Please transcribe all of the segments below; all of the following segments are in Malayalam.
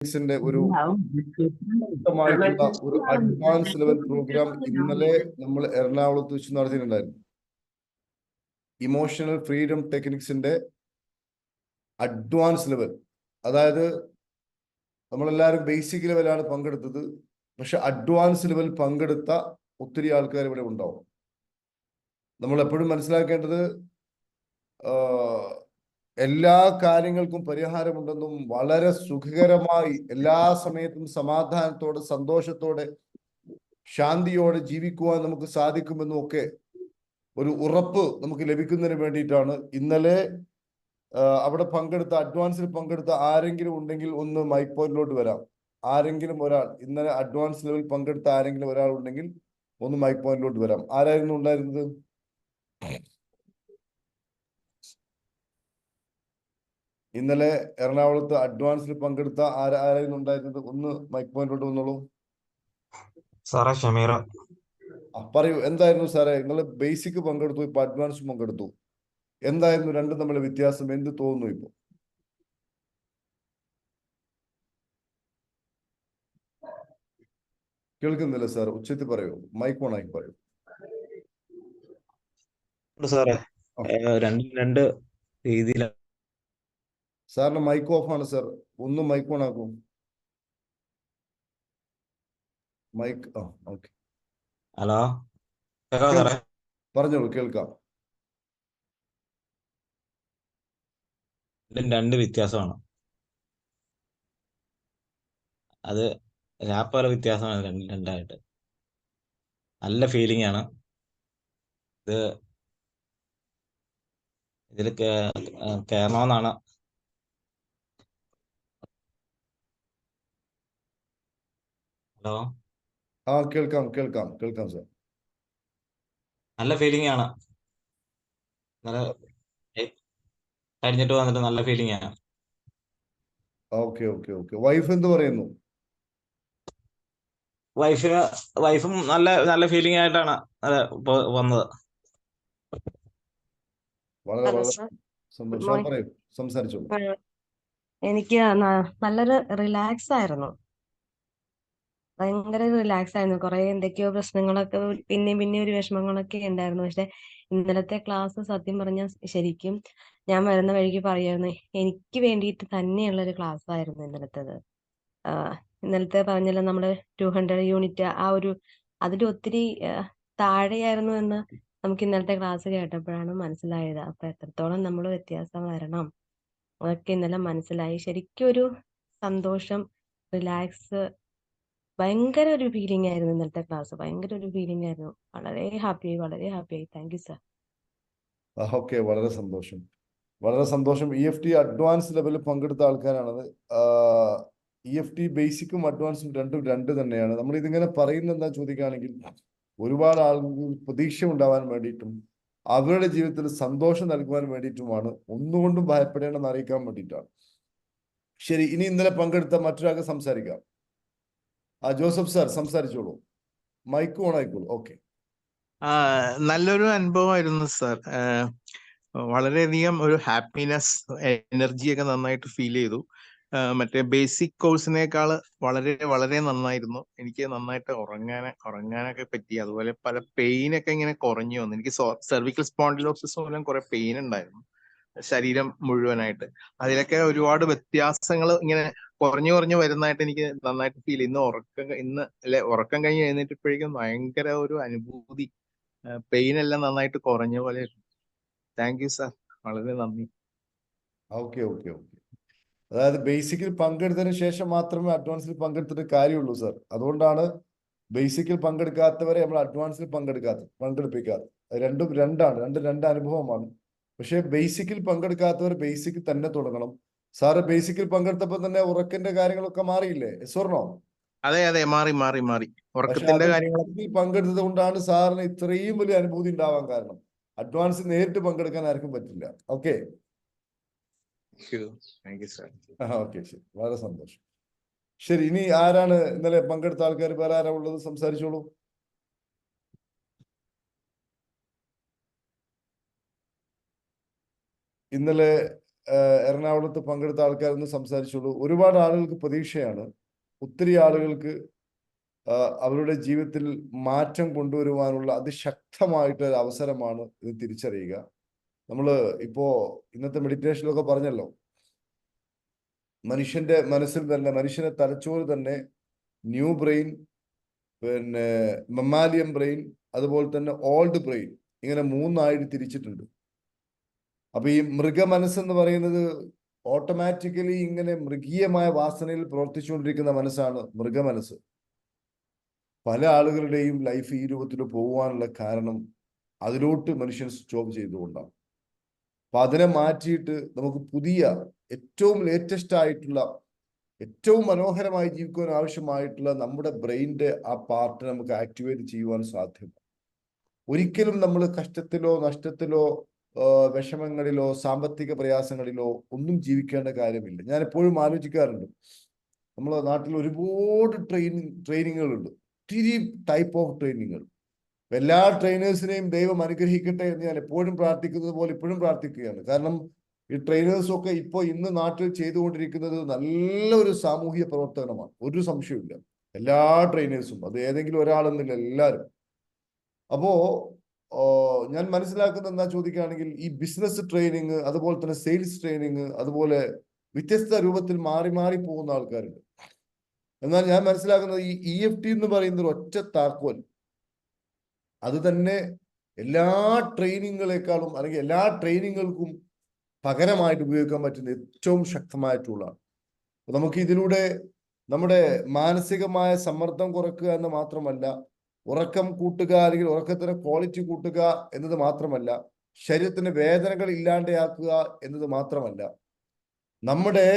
ടെക്നിക്സിന്റെ ഒരു വ്യക്തമായിട്ടുള്ള ഒരു അഡ്വാൻസ് ലെവൽ പ്രോഗ്രാം ഇന്നലെ നമ്മൾ എറണാകുളത്ത് വെച്ച് നടത്തിയിട്ടുണ്ടായിരുന്നു. ഇമോഷണൽ ഫ്രീഡം ടെക്നിക്സിന്റെ അഡ്വാൻസ് ലെവൽ അതായത് നമ്മളെല്ലാവരും ബേസിക് ലെവലാണ് പങ്കെടുത്തത്. പക്ഷെ അഡ്വാൻസ് ലെവൽ പങ്കെടുത്ത ഒത്തിരി ആൾക്കാർ ഇവിടെ ഉണ്ടാവും. നമ്മൾ എപ്പോഴും മനസ്സിലാക്കേണ്ടത് എല്ലാ കാര്യങ്ങൾക്കും പരിഹാരമുണ്ടെന്നും വളരെ സുഖകരമായി എല്ലാ സമയത്തും സമാധാനത്തോടെ സന്തോഷത്തോടെ ശാന്തിയോടെ ജീവിക്കുവാൻ നമുക്ക് സാധിക്കുമെന്നും ഒക്കെ ഒരു ഉറപ്പ് നമുക്ക് ലഭിക്കുന്നതിന് വേണ്ടിയിട്ടാണ്. ഇന്നലെ അവിടെ പങ്കെടുത്ത അഡ്വാൻസിൽ പങ്കെടുത്ത ആരെങ്കിലും ഉണ്ടെങ്കിൽ ഒന്ന് മൈക്ക് പോയിന്റിലോട്ട് വരാം. ആരെങ്കിലും ഒരാൾ ഇന്നലെ അഡ്വാൻസ് ലെവൽ പങ്കെടുത്ത ആരെങ്കിലും ഒരാൾ ഉണ്ടെങ്കിൽ ഒന്ന് മൈക്ക് പോയിന്റിലോട്ട് വരാം. ആരായിരുന്നു ഉണ്ടായിരുന്നത്? ഇന്നലെ എറണാകുളത്ത് അഡ്വാൻസിൽ പങ്കെടുത്ത ആരാ ആരായിരുന്നു ഉണ്ടായിരുന്നത്? ഒന്ന് മൈക്ക് പോയിന്റോട്ട് വന്നോളൂ. സാറേ ഷമീറ. പറയൂ. എന്തായിരുന്നു സാറേ? നിങ്ങൾ ബേസിക് പങ്കെടുത്തു ഇപ്പൊ അഡ്വാൻസ് പങ്കെടുത്തു. എന്തായിരുന്നു? രണ്ടും തമ്മിലെ വ്യത്യാസം എന്ത് തോന്നുന്നു ഇപ്പൊ? കേൾക്കുന്നില്ല സാർ ഉച്ചത്തിൽ പറയൂ. മൈക്ക് ഓൺ ആക്കി പറയൂ. സാറേ. രണ്ടും രണ്ട് രീതിയിലാണ് സാറിന് മൈക്ക് ഓഫ് ആണ് സാർ ഒന്ന് മൈക്ക് ഓൺ ആക്കൂ. മൈക്ക് ആ ഓക്കെ ഹലോ പറഞ്ഞോളൂ കേൾക്കാം. രണ്ടും വ്യത്യാസമാണ്. അത് രാപ്പകല വ്യത്യാസമാണ് രണ്ട് രണ്ടായിട്ട്. നല്ല ഫീലിംഗ് ആണ്. ഇത് ഇതിൽ കയറണമെന്നാണ് ഹലോ. ആ കേൾക്കാം കേൾക്കാം കേൾക്കാം സാർ. നല്ല ഫീലിംഗ് ആണ്. നല്ല കഴിഞ്ഞിട്ട് വന്നിട്ട് നല്ല ഫീലിംഗ് ആണ്. Okay okay okay. വൈഫ് എന്ത് പറയുന്നു? വൈഫിന് വൈഫും നല്ല നല്ല ഫീലിംഗ് ആയിട്ടാണ് ഇപ്പൊ വന്നത്. വളരെ വളരെ സർ സന്തോഷം. പറയൂ സംസാരിച്ചോളൂ. എനിക്ക് നല്ലൊരു റിലാക്സ് ആയിരുന്നു. ഭയങ്കര റിലാക്സ് ആയിരുന്നു. കുറെ എന്തൊക്കെയോ പ്രശ്നങ്ങളൊക്കെ പിന്നെയും പിന്നെയും ഒരു വിഷമങ്ങളൊക്കെ ഉണ്ടായിരുന്നു. പക്ഷെ ഇന്നലത്തെ ക്ലാസ് സത്യം പറഞ്ഞാൽ ശരിക്കും ഞാൻ വരുന്ന വഴിക്ക് പറയായിരുന്നു എനിക്ക് വേണ്ടിയിട്ട് തന്നെയുള്ള ഒരു ക്ലാസ് ആയിരുന്നു ഇന്നലത്തേത്. ആഹ് ഇന്നലത്തെ പറഞ്ഞല്ലോ നമ്മൾ ടു ഹൺഡ്രഡ് യൂണിറ്റ് ആ ഒരു അതിൽ ഒത്തിരി താഴെയായിരുന്നു എന്ന് നമുക്ക് ഇന്നലത്തെ ക്ലാസ് കേട്ടപ്പോഴാണ് മനസ്സിലായത്. അപ്പൊ എത്രത്തോളം നമ്മൾ വ്യത്യാസം വരണം. അതൊക്കെ ഇന്നലെ മനസ്സിലായി. ശരിക്കും ഒരു സന്തോഷം റിലാക്സ് ഭയങ്കര ഒരു ഫീലിംഗ് ആയിരുന്നു ഇന്നലത്തെ ക്ലാസ് ഭയങ്കര ഒരു ഫീലിംഗ് ആയിരുന്നു. വളരെ ഹാപ്പി വളരെ ഹാപ്പി ആയി. താങ്ക് യു സർ ഓക്കെ വളരെ സന്തോഷം. വളരെ സന്തോഷം. ഇ എഫ് ടി അഡ്വാൻസ് ലെവലിൽ പങ്കെടുത്ത ആൾക്കാരാണത്. ഇ എഫ് ടി ബേസിക്കും അഡ്വാൻസും രണ്ടും രണ്ട് തന്നെയാണ്. നമ്മൾ ഇതിങ്ങനെ പറയുന്ന എന്താ ചോദിക്കുകയാണെങ്കിൽ ഒരുപാട് ആളുകൾ പ്രതീക്ഷ ഉണ്ടാവാൻ വേണ്ടിയിട്ടും അവരുടെ ജീവിതത്തിൽ സന്തോഷം നൽകുവാൻ വേണ്ടിയിട്ടുമാണ് ഒന്നുകൊണ്ടും ഭയപ്പെടേണ്ടെന്ന് അറിയിക്കാൻ വേണ്ടിയിട്ടാണ്. ശരി ഇനി ഇന്നലെ പങ്കെടുത്ത മറ്റൊരാൾക്ക് സംസാരിക്കാം. ആ ജോസഫ് സാർ സംസാരിച്ചോളൂ. മൈക്ക് ഓൺ ആയിക്കോളൂ. ഓക്കെ. നല്ലൊരു അനുഭവമായിരുന്നു സാർ. വളരെയധികം ഒരു ഹാപ്പിനെസ് എനർജി ഒക്കെ നന്നായിട്ട് ഫീൽ ചെയ്തു. മറ്റേ ബേസിക് കോഴ്സിനേക്കാൾ വളരെ വളരെ നന്നായിരുന്നു. എനിക്ക് നന്നായിട്ട് ഉറങ്ങാൻ ഉറങ്ങാനൊക്കെ പറ്റി. അതുപോലെ പല പെയിൻ ഒക്കെ ഇങ്ങനെ കുറഞ്ഞു വന്നു. എനിക്ക് സെർവിക്കൽ സ്പോണ്ടിലോസിസ് മൂലം കുറെ പെയിൻ ഉണ്ടായിരുന്നു. ശരീരം മുഴുവനായിട്ട്. അതിലൊക്കെ ഒരുപാട് വ്യത്യാസങ്ങൾ ഇങ്ങനെ കുറഞ്ഞു കുറഞ്ഞു വരുന്നതായിട്ട് എനിക്ക് നന്നായിട്ട് ഫീൽ ഇന്ന് ഉറക്കം ഇന്ന് അല്ലെ ഉറക്കം കഴിഞ്ഞ് എഴുന്നേറ്റപ്പോഴേക്കും ഭയങ്കര ഒരു അനുഭൂതി പെയിൻ എല്ലാം നന്നായിട്ട് കുറഞ്ഞ പോലെ താങ്ക് യു സാർ വളരെ നന്ദി. ഓക്കെ ഓക്കെ ഓക്കെ അതായത് ബേസിക്കിൽ പങ്കെടുത്തതിന് ശേഷം മാത്രമേ അഡ്വാൻസിൽ പങ്കെടുത്തിട്ട് കാര്യമുള്ളൂ സാർ അതുകൊണ്ടാണ് ബേസിക്കിൽ പങ്കെടുക്കാത്തവരെ നമ്മൾ അഡ്വാൻസിൽ പങ്കെടുക്കാത്ത പങ്കെടുപ്പിക്കാത്ത രണ്ടും രണ്ടാണ് രണ്ട് രണ്ട് അനുഭവമാണ്. പക്ഷേ ബേസിക്കിൽ പങ്കെടുക്കാത്തവർ ബേസിക്കിൽ തന്നെ തുടങ്ങണം. സാറ് ബേസിക്കിൽ പങ്കെടുത്തപ്പോൾ തന്നെ ഉറക്കിന്റെ കാര്യങ്ങളൊക്കെ മാറിയില്ലേ? സ്വർണോ അതെ അതെ മാറി മാറി മാറി. ഉറക്കത്തിന്റെ കാര്യങ്ങളൊക്കെ പങ്കെടുത്തത് കൊണ്ടാണ് സാറിന് ഇത്രയും വലിയ അനുഭൂതി ഉണ്ടാവാൻ കാരണം. അഡ്വാൻസ് നേരിട്ട് പങ്കെടുക്കാൻ ആർക്കും പറ്റില്ല. ഓക്കെ ശരി. വളരെ സന്തോഷം. ശരി ഇനി ആരാണ് ഇന്നലെ പങ്കെടുത്ത ആൾക്കാർ വേറെ ആരാ ഉള്ളത്? സംസാരിച്ചോളൂ. ഇന്നലെ എറണാകുളത്ത് പങ്കെടുത്ത ആൾക്കാരൊന്നും സംസാരിച്ചുള്ളൂ. ഒരുപാട് ആളുകൾക്ക് പ്രതീക്ഷയാണ്. ഒത്തിരി ആളുകൾക്ക് അവരുടെ ജീവിതത്തിൽ മാറ്റം കൊണ്ടുവരുവാനുള്ള അതിശക്തമായിട്ടൊരു അവസരമാണ് ഇത് തിരിച്ചറിയുക. നമ്മൾ ഇപ്പോ ഇന്നത്തെ മെഡിറ്റേഷനിലൊക്കെ പറഞ്ഞല്ലോ. മനുഷ്യന്റെ മനസ്സിൽ തന്നെ മനുഷ്യന്റെ തലച്ചോറ് തന്നെ ന്യൂ ബ്രെയിൻ പിന്നെ മെമ്മാലിയം ബ്രെയിൻ അതുപോലെ തന്നെ ഓൾഡ് ബ്രെയിൻ ഇങ്ങനെ മൂന്നായിട്ട് തിരിച്ചിട്ടുണ്ട്. അപ്പൊ ഈ മൃഗ മനസ്സെന്ന് പറയുന്നത് ഓട്ടോമാറ്റിക്കലി ഇങ്ങനെ മൃഗീയമായ വാസനയിൽ പ്രവർത്തിച്ചുകൊണ്ടിരിക്കുന്ന മനസ്സാണ് മൃഗമനസ്സ്. പല ആളുകളുടെയും ലൈഫ് ഈ രൂപത്തിൽ പോകാനുള്ള കാരണം അതിലോട്ട് മനുഷ്യൻ സ്റ്റോപ്പ് ചെയ്തുകൊണ്ടാണ്. അപ്പൊ അതിനെ മാറ്റിയിട്ട് നമുക്ക് പുതിയ ഏറ്റവും ലേറ്റസ്റ്റ് ആയിട്ടുള്ള ഏറ്റവും മനോഹരമായി ജീവിക്കുവാൻ ആവശ്യമായിട്ടുള്ള നമ്മുടെ ബ്രെയിന്റെ ആ പാർട്ട് നമുക്ക് ആക്ടിവേറ്റ് ചെയ്യുവാൻ സാധ്യമാണ്. ഒരിക്കലും നമ്മൾ കഷ്ടത്തിലോ നഷ്ടത്തിലോ വിഷമങ്ങളിലോ സാമ്പത്തിക പ്രയാസങ്ങളിലോ ഒന്നും ജീവിക്കേണ്ട കാര്യമില്ല. ഞാൻ എപ്പോഴും ആലോചിക്കാറുണ്ട്. നമ്മളെ നാട്ടിൽ ഒരുപാട് ട്രെയിനിങ് ട്രെയിനിങ്ങുകളുണ്ട്. ഒത്തിരി ടൈപ്പ് ഓഫ് ട്രെയിനിങ്ങുകൾ എല്ലാ ട്രെയിനേഴ്സിനെയും ദൈവം അനുഗ്രഹിക്കട്ടെ എന്ന് ഞാൻ എപ്പോഴും പ്രാർത്ഥിക്കുന്നത് പോലെ ഇപ്പോഴും പ്രാർത്ഥിക്കുകയാണ്. കാരണം ഈ ട്രെയിനേഴ്സൊക്കെ ഇപ്പോൾ ഇന്ന് നാട്ടിൽ ചെയ്തുകൊണ്ടിരിക്കുന്നത് നല്ലൊരു സാമൂഹിക പ്രവർത്തനമാണ്. ഒരു സംശയമില്ല എല്ലാ ട്രെയിനേഴ്സും അത് ഏതെങ്കിലും ഒരാളെന്നില്ല എല്ലാവരും അപ്പോ ഓ, ഞാൻ മനസ്സിലാക്കുന്നത് എന്താ ചോദിക്കുകയാണെങ്കിൽ ഈ ബിസിനസ് ട്രെയിനിങ് അതുപോലെ തന്നെ സെയിൽസ് ട്രെയിനിങ് അതുപോലെ വ്യത്യസ്ത രൂപത്തിൽ മാറി മാറി പോകുന്ന ആൾക്കാരുണ്ട്. എന്നാൽ ഞാൻ മനസ്സിലാക്കുന്നത് ഈ ഇ എഫ് ടി എന്ന് പറയുന്ന ഒരു ഒറ്റ താക്കോൽ. അത് തന്നെ എല്ലാ ട്രെയിനിങ്ങുകളെക്കാളും അല്ലെങ്കിൽ എല്ലാ ട്രെയിനിങ്ങുകൾക്കും പകരമായിട്ട് ഉപയോഗിക്കാൻ പറ്റുന്ന ഏറ്റവും ശക്തമായ ടൂളാണ് നമുക്ക് ഇതിലൂടെ നമ്മുടെ മാനസികമായ സമ്മർദ്ദം കുറക്കുക എന്ന് മാത്രമല്ല ഉറക്കം കൂട്ടുക അല്ലെങ്കിൽ ഉറക്കത്തിന് ക്വാളിറ്റി കൂട്ടുക എന്നത് മാത്രമല്ല ശരീരത്തിന് വേദനകൾ ഇല്ലാണ്ടാക്കുക എന്നത് മാത്രമല്ല. നമ്മുടെ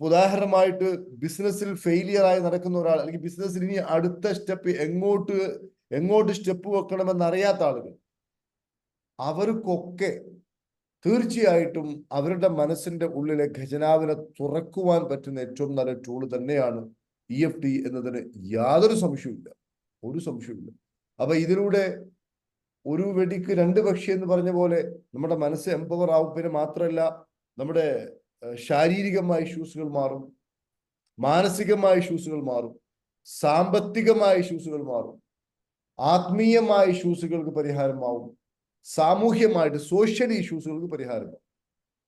ഉദാഹരണമായിട്ട് ബിസിനസ്സിൽ ഫെയിലിയർ ആയി നടക്കുന്ന ഒരാൾ അല്ലെങ്കിൽ ബിസിനസ്സിൽ ഇനി അടുത്ത സ്റ്റെപ്പ് എങ്ങോട്ട് എങ്ങോട്ട് സ്റ്റെപ്പ് വെക്കണമെന്ന് അറിയാത്ത ആളുകൾ അവർക്കൊക്കെ തീർച്ചയായിട്ടും അവരുടെ മനസ്സിന്റെ ഉള്ളിലെ ഖജനാവിനെ തുറക്കുവാൻ പറ്റുന്ന ഏറ്റവും നല്ല ടൂൾ തന്നെയാണ് ഇ എഫ് ടി എന്നതിന് യാതൊരു സംശയവുമില്ല. ഒരു സംശയമില്ല അപ്പൊ ഇതിലൂടെ ഒരു വെടിക്ക് രണ്ട് പക്ഷി എന്ന് പറഞ്ഞ പോലെ നമ്മുടെ മനസ്സ് എംപവർ ആവും. പിന്നെ മാത്രമല്ല നമ്മുടെ ശാരീരികമായ ഇഷ്യൂസുകൾ മാറും. മാനസികമായ ഇഷ്യൂസുകൾ മാറും. സാമ്പത്തികമായ ഇഷ്യൂസുകൾ മാറും. ആത്മീയമായ ഇഷ്യൂസുകൾക്ക് പരിഹാരമാവും സാമൂഹ്യമായിട്ട് സോഷ്യൽ ഇഷ്യൂസുകൾക്ക് പരിഹാരമാവും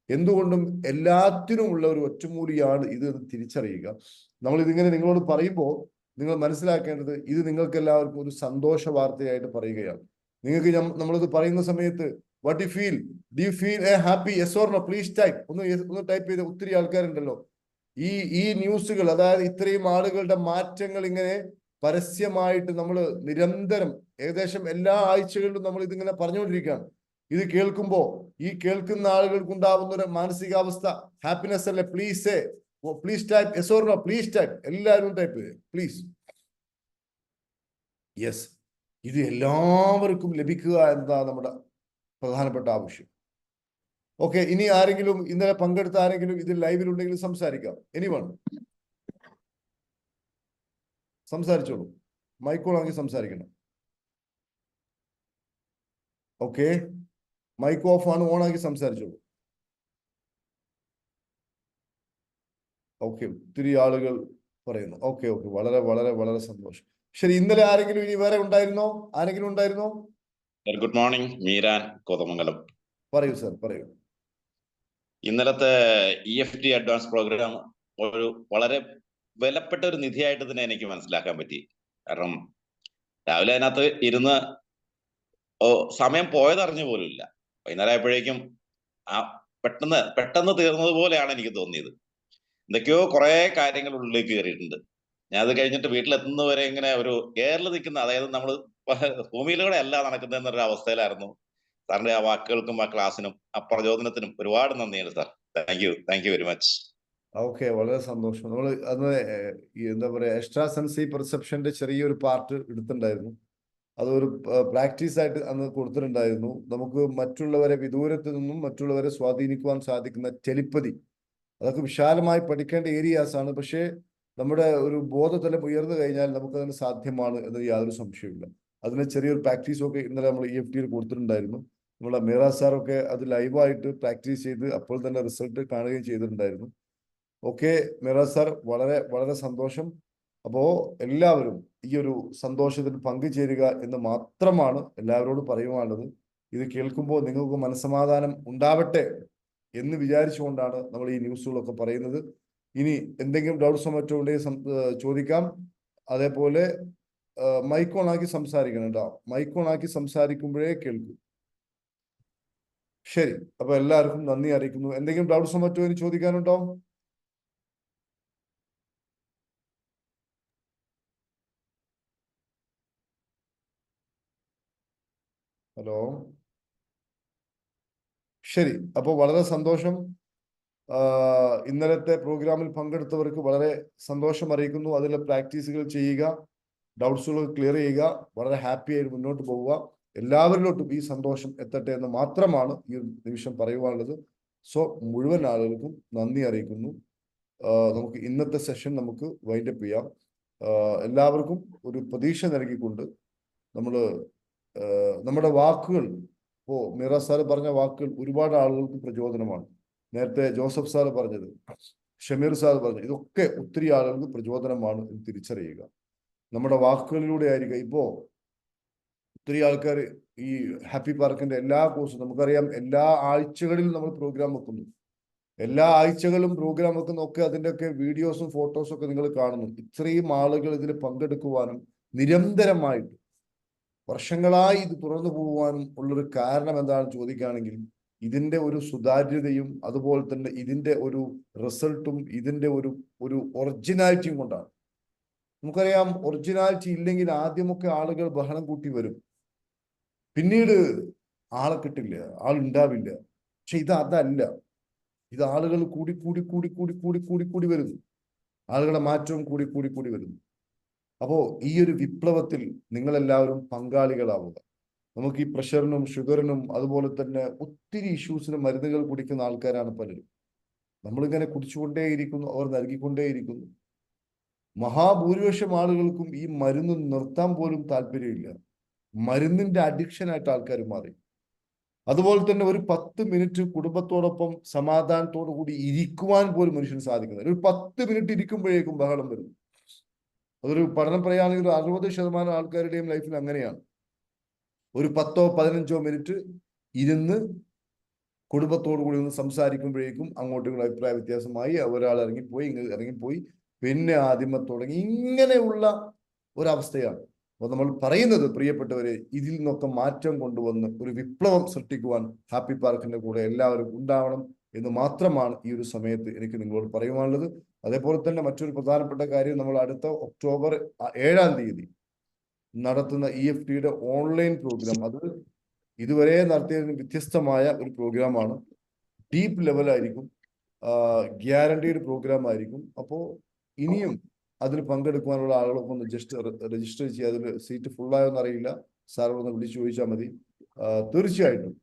എന്തുകൊണ്ടും എല്ലാത്തിനും ഉള്ള ഒരു ഒറ്റമൂലിയാണ് ഇത് തിരിച്ചറിയുക. നമ്മൾ ഇതിങ്ങനെ നിങ്ങളോട് പറയുമ്പോൾ നിങ്ങൾ മനസ്സിലാക്കേണ്ടത് ഇത് നിങ്ങൾക്ക് എല്ലാവർക്കും ഒരു സന്തോഷ വാർത്തയായിട്ട് പറയുകയാണ്. നിങ്ങൾക്ക് നമ്മളിത് പറയുന്ന സമയത്ത് what you feel do you feel a happy yes or no please type ഒന്ന് ഒന്ന് ടൈപ്പ് ചെയ്ത ഒത്തിരി ആൾക്കാരുണ്ടല്ലോ. ഈ ഈ ന്യൂസുകൾ അതായത് ഇത്രയും ആളുകളുടെ മാറ്റങ്ങൾ ഇങ്ങനെ പരസ്യമായിട്ട് നമ്മൾ നിരന്തരം ഏകദേശം എല്ലാ ആഴ്ചകളിലും നമ്മൾ ഇതിങ്ങനെ പറഞ്ഞുകൊണ്ടിരിക്കുകയാണ്. ഇത് കേൾക്കുമ്പോൾ ഈ കേൾക്കുന്ന ആളുകൾക്ക് ഉണ്ടാവുന്ന ഒരു മാനസികാവസ്ഥ ഹാപ്പിനെസ് അല്ലേ? Please please type yes or no please type എല്ലാവരും ടൈപ്പ് പ്ലീസ് യെസ് ഇത് എല്ലാവർക്കും ലഭിക്കുക എന്നതാണ് നമ്മുടെ പ്രധാനപ്പെട്ട ആവശ്യം. ഓക്കെ ഇനി ആരെങ്കിലും ഇന്നലെ പങ്കെടുത്ത ആരെങ്കിലും ഇതിൽ ലൈവിൽ ഉണ്ടെങ്കിൽ സംസാരിക്കാം. എനി വേണം സംസാരിച്ചോളൂ മൈക്കോളാണെങ്കിൽ സംസാരിക്കണം. ഓക്കെ മൈക്ക് ഓഫ് ആണ് ഓണാക്കി സംസാരിച്ചോളൂ. ഓക്കെ ഒത്തിരി ആളുകൾ പറയുന്നു. ഓക്കെ ഓക്കെ വളരെ വളരെ വളരെ സന്തോഷം. ശരി ഇന്നലെ ആരെങ്കിലും ഇനി വേറെ ഉണ്ടായിരുന്നോ? ആരെങ്കിലും ഉണ്ടായിരുന്നോ? Good morning Meeran Kothamangalam. പറയൂ സർ പറയൂ. ഇന്നലത്തെ E F T advance program ഒരു വളരെ വിലപ്പെട്ട ഒരു നിധിയായിട്ട് തന്നെ എനിക്ക് മനസ്സിലാക്കാൻ പറ്റി. കാരണം രാവിലെ അതിനകത്ത് ഇരുന്ന് ഓ സമയം പോയതറിഞ്ഞു പോലും ഇല്ല. വൈകുന്നേരം ആയപ്പോഴേക്കും ആ പെട്ടെന്ന് പെട്ടെന്ന് തീർന്നതുപോലെയാണ് എനിക്ക് തോന്നിയത്. എന്തൊക്കെയോ കുറെ കാര്യങ്ങൾ ഉള്ളിലേക്ക് കയറിയിട്ടുണ്ട്. ഞാൻ അത് കഴിഞ്ഞിട്ട് വീട്ടിലെത്തുന്നവരെ ഇങ്ങനെ ഒരു എയറിൽ നിൽക്കുന്ന അതായത് നമ്മൾ ഭൂമിയിലൂടെ അല്ല നടക്കുന്നതെന്നൊരു അവസ്ഥയിലായിരുന്നു. സാറിന്റെ ആ വാക്കുകൾക്കും ആ ക്ലാസ്സിനും ആ പ്രചോദനത്തിനും ഒരുപാട് നന്ദിയുണ്ട് sir. Thank you thank you very much okay വളരെ സന്തോഷം. നമ്മൾ അന്ന് എന്താ പറയുക എക്സ്ട്രാ സെൻസി പെർസെപ്ഷന്റെ ചെറിയൊരു പാർട്ട് എടുത്തിട്ടുണ്ടായിരുന്നു. അതൊരു പ്രാക്ടീസ് ആയിട്ട് അന്ന് കൊടുത്തിട്ടുണ്ടായിരുന്നു. നമുക്ക് മറ്റുള്ളവരെ വിദൂരത്തു നിന്നും മറ്റുള്ളവരെ സ്വാധീനിക്കുവാൻ സാധിക്കുന്ന ടെലിപ്പതി അതൊക്കെ വിശാലമായി പഠിക്കേണ്ട ഏരിയാസ് ആണ് പക്ഷേ നമ്മുടെ ഒരു ബോധതലം ഉയർന്നു കഴിഞ്ഞാൽ നമുക്കതിന് സാധ്യമാണ് എന്ന് യാതൊരു സംശയമില്ല അതിന് ചെറിയൊരു പ്രാക്ടീസൊക്കെ ഇന്നലെ നമ്മൾ ഇ എഫ് ടിയിൽ കൊടുത്തിട്ടുണ്ടായിരുന്നു. നമ്മളെ മീറ സാറൊക്കെ അത് ലൈവായിട്ട് പ്രാക്ടീസ് ചെയ്ത് അപ്പോൾ തന്നെ റിസൾട്ട് കാണുകയും ചെയ്തിട്ടുണ്ടായിരുന്നു. ഓക്കെ മീറ സാർ വളരെ വളരെ സന്തോഷം. അപ്പോൾ എല്ലാവരും ഈ ഒരു സന്തോഷത്തിൽ പങ്കുചേരുക എന്ന് മാത്രമാണ് എല്ലാവരോടും പറയുവാനുള്ളത്. ഇത് കേൾക്കുമ്പോൾ നിങ്ങൾക്ക് മനസ്സമാധാനം ഉണ്ടാവട്ടെ. എന്ന് വിചാരിച്ചുകൊണ്ടാണ് നമ്മൾ ഈ ന്യൂസുകളൊക്കെ പറയുന്നത്. ഇനി എന്തെങ്കിലും ഡൗട്ട്സോ മറ്റോ ഉണ്ടെങ്കിൽ ചോദിക്കാം. അതേപോലെ മൈക്ക് ഓൺ ആക്കി സംസാരിക്കണം കേട്ടോ മൈക്ക് ആക്കി സംസാരിക്കുമ്പോഴേ കേൾക്കൂ. ശരി. അപ്പൊ എല്ലാവർക്കും നന്ദി അറിയിക്കുന്നു. എന്തെങ്കിലും ഡൗട്ട്സോ മറ്റോ ഇനി ചോദിക്കാനുണ്ടോ? ഹലോ? ശരി. അപ്പോൾ വളരെ സന്തോഷം. ഇന്നലത്തെ പ്രോഗ്രാമിൽ പങ്കെടുത്തവർക്ക് വളരെ സന്തോഷം അറിയിക്കുന്നു. അതിലെ പ്രാക്ടീസുകൾ ചെയ്യുക ഡൗട്ട്സുകൾ ക്ലിയർ ചെയ്യുക വളരെ ഹാപ്പി ആയി മുന്നോട്ട് പോവുക. എല്ലാവരിലോട്ടും ഈ സന്തോഷം എത്തട്ടെ എന്ന് മാത്രമാണ് ഈ നിമിഷം പറയുവാനുള്ളത്. സോ മുഴുവൻ ആളുകൾക്കും നന്ദി അറിയിക്കുന്നു. നമുക്ക് ഇന്നത്തെ സെഷൻ നമുക്ക് വൈൻഡപ്പ് ചെയ്യാം. എല്ലാവർക്കും ഒരു പ്രതീക്ഷ നൽകിക്കൊണ്ട് നമ്മൾ നമ്മുടെ വാക്കുകൾ ഇപ്പോ മീറ സാറ് പറഞ്ഞ വാക്കുകൾ ഒരുപാട് ആളുകൾക്ക് പ്രചോദനമാണ്. നേരത്തെ ജോസഫ് സാർ പറഞ്ഞത് ഷമീർ സാർ പറഞ്ഞത് ഇതൊക്കെ ഒത്തിരി ആളുകൾക്ക് പ്രചോദനമാണ് എന്ന് തിരിച്ചറിയുക. നമ്മുടെ വാക്കുകളിലൂടെ ആയിരിക്കും. ഇപ്പോ ഒത്തിരി ആൾക്കാർ ഈ ഹാപ്പി പാർക്കിന്റെ എല്ലാ കോഴ്സും നമുക്കറിയാം എല്ലാ ആഴ്ചകളിലും നമ്മൾ പ്രോഗ്രാം വെക്കുന്നു. എല്ലാ ആഴ്ചകളും പ്രോഗ്രാം വെക്കുന്ന ഒക്കെ വീഡിയോസും ഫോട്ടോസും ഒക്കെ നിങ്ങൾ കാണുന്നു. ഇത്രയും ആളുകൾ ഇതിൽ പങ്കെടുക്കുവാനും നിരന്തരമായിട്ട് വർഷങ്ങളായി ഇത് തുടർന്നു പോകുവാനും ഉള്ളൊരു കാരണം എന്താണെന്ന് ചോദിക്കുകയാണെങ്കിൽ ഇതിന്റെ ഒരു സുതാര്യതയും അതുപോലെ തന്നെ ഇതിന്റെ ഒരു റിസൾട്ടും ഇതിന്റെ ഒരു ഒരു ഒറിജിനാലിറ്റിയും കൊണ്ടാണ്. നമുക്കറിയാം ഒറിജിനാലിറ്റി ഇല്ലെങ്കിൽ ആദ്യമൊക്കെ ആളുകൾ ബഹളം കൂട്ടി വരും. പിന്നീട് ആളെ കിട്ടില്ല ആളുണ്ടാവില്ല പക്ഷെ ഇത് അതല്ല. ഇത് ആളുകൾ കൂടി കൂടി കൂടി കൂടി കൂടി കൂടി കൂടി വരുന്നു. ആളുകളുടെ മാറ്റവും കൂടി കൂടി കൂടി വരുന്നു. അപ്പോ ഈ ഒരു വിപ്ലവത്തിൽ നിങ്ങളെല്ലാവരും പങ്കാളികളാവുക. നമുക്ക് ഈ പ്രഷറിനും ഷുഗറിനും അതുപോലെ തന്നെ ഒത്തിരി ഇഷ്യൂസിനും മരുന്നുകൾ കുടിക്കുന്ന ആൾക്കാരാണ് പലരും. നമ്മളിങ്ങനെ കുടിച്ചുകൊണ്ടേയിരിക്കുന്നു അവർ നൽകിക്കൊണ്ടേയിരിക്കുന്നു. മഹാഭൂരിപക്ഷം ആളുകൾക്കും ഈ മരുന്ന് നിർത്താൻ പോലും താല്പര്യമില്ല. മരുന്നിന്റെ അഡിക്ഷൻ ആയിട്ട് ആൾക്കാർ മാറി. അതുപോലെ തന്നെ ഒരു പത്ത് മിനിറ്റ് കുടുംബത്തോടൊപ്പം സമാധാനത്തോടു കൂടി ഇരിക്കുവാൻ പോലും മനുഷ്യന് സാധിക്കുന്നില്ല. ഒരു പത്ത് മിനിറ്റ് ഇരിക്കുമ്പോഴേക്കും ബഹളം വരുന്നു അതൊരു പഠനം പറയുകയാണെങ്കിൽ ഒരു അറുപത് ശതമാനം ആൾക്കാരുടെയും ലൈഫിൽ അങ്ങനെയാണ്. ഒരു പത്തോ പതിനഞ്ചോ മിനിറ്റ് ഇരുന്ന് കുടുംബത്തോടു കൂടി ഒന്ന് സംസാരിക്കുമ്പോഴേക്കും അങ്ങോട്ടും ഇങ്ങോട്ടും അഭിപ്രായ വ്യത്യാസമായി ഒരാൾ ഇറങ്ങിപ്പോയി ഇങ്ങനെ ഇറങ്ങിപ്പോയി പിന്നെ ആദ്യമ തുടങ്ങി. ഇങ്ങനെയുള്ള ഒരവസ്ഥയാണ്. അപ്പോൾ നമ്മൾ പറയുന്നത് പ്രിയപ്പെട്ടവരെ ഇതിൽ നിന്നൊക്കെ മാറ്റം കൊണ്ടുവന്ന് ഒരു വിപ്ലവം സൃഷ്ടിക്കുവാൻ ഹാപ്പി പാർക്കിന്റെ കൂടെ എല്ലാവരും ഉണ്ടാവണം. എന്ന് മാത്രമാണ് ഈ ഒരു സമയത്ത് എനിക്ക് നിങ്ങളോട് പറയുവാനുള്ളത്. അതേപോലെ തന്നെ മറ്റൊരു പ്രധാനപ്പെട്ട കാര്യം നമ്മൾ അടുത്ത ഒക്ടോബർ ഏഴാം തീയതി നടത്തുന്ന ഇ എഫ് ടിയുടെ ഓൺലൈൻ പ്രോഗ്രാം. അത് ഇതുവരെ നടത്തിയതിന് വ്യത്യസ്തമായ ഒരു പ്രോഗ്രാമാണ്. ഡീപ്പ് ലെവലായിരിക്കും ഗ്യാരണ്ടീഡ് പ്രോഗ്രാം ആയിരിക്കും. അപ്പോൾ ഇനിയും അതിൽ പങ്കെടുക്കുവാനുള്ള ആളുകളൊക്കെ ഒന്ന് ജസ്റ്റ് രജിസ്റ്റർ ചെയ്യുക അതിൽ സീറ്റ് ഫുള്ളായോ അറിയില്ല സാർ ഒന്ന് വിളിച്ചു ചോദിച്ചാൽ മതി. തീർച്ചയായിട്ടും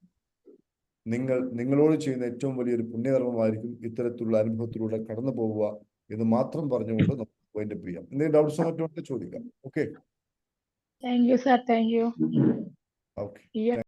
നിങ്ങൾ നിങ്ങളോട് ചെയ്യുന്ന ഏറ്റവും വലിയൊരു പുണ്യകർമ്മമായിരിക്കും ഇത്തരത്തിലുള്ള അനുഭവത്തിലൂടെ കടന്നു പോവുക എന്ന് മാത്രം പറഞ്ഞുകൊണ്ട് നമുക്ക് വൈൻഡപ്പ് ചെയ്യാം. എന്തെങ്കിലും ഡൗട്ട്സോ മറ്റോ ഉണ്ടെങ്കിൽ ചോദിക്കാം. Okay thank you sir. Thank you okay.